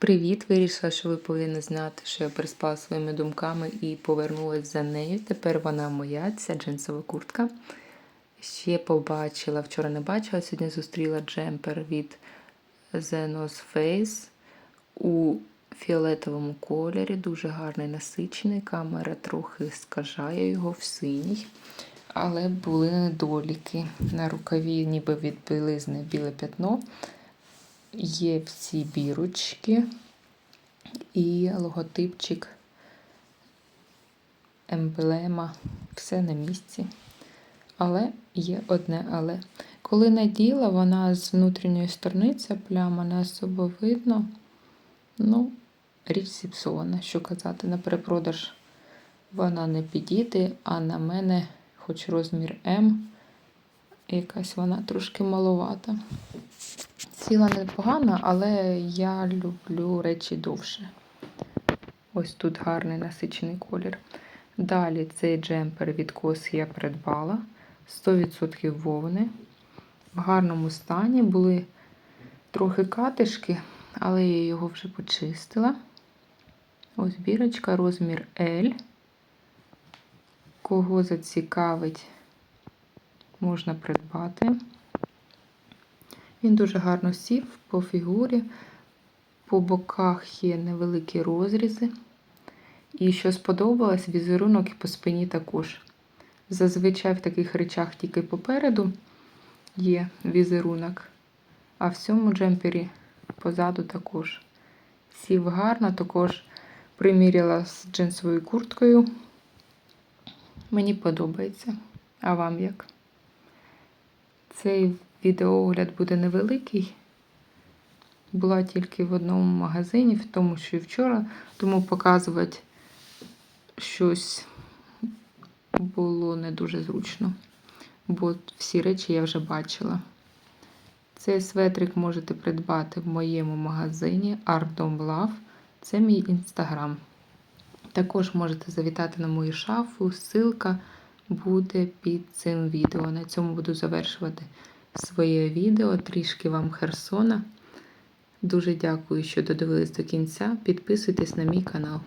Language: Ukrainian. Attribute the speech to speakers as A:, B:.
A: Привіт! Вирішила, що ви повинні знати, що я переспала своїми думками і повернулася за нею. Тепер вона моя, ця джинсова куртка. Ще побачила, вчора не бачила, сьогодні зустріла джемпер від The North Face у фіолетовому кольорі. Дуже гарний насичений. Камера трохи скажає його в синій. Але були недоліки. На рукаві, ніби від білизни біле п'ятно. Є всі бірочки і логотипчик, емблема, все на місці. Але є одне але. Коли наділа, вона з внутрішньої сторони, ця пляма не особо видно. Ну, річ зіпсована, що казати, на перепродаж вона не підійде, а на мене, хоч розмір М, якась вона трошки маловата. Ціла непогана, але я люблю речі довше. Ось тут гарний насичений колір. Далі цей джемпер від кос я придбала. 100% вовни. В гарному стані були трохи катишки, але я його вже почистила. Ось бірочка, розмір L. Кого зацікавить, можна придбати. Він дуже гарно сів по фігурі, по боках є невеликі розрізи. І що сподобалось, візерунок і по спині також. Зазвичай в таких речах тільки попереду є візерунок, а в цьому джемпері позаду також. Сів гарно, також приміряла з джинсовою курткою. Мені подобається. А вам як? Цей відеоогляд буде невеликий. Була тільки в одному магазині, в тому, що і вчора, тому показувати щось було не дуже зручно, бо всі речі я вже бачила. Цей светрик можете придбати в моєму магазині Art Dom Love. Це мій інстаграм. Також можете завітати на мою шафу, ссылка буде під цим відео. На цьому буду завершувати своє відео, трішки вам Херсона. Дуже дякую, що додивились до кінця. Підписуйтесь на мій канал.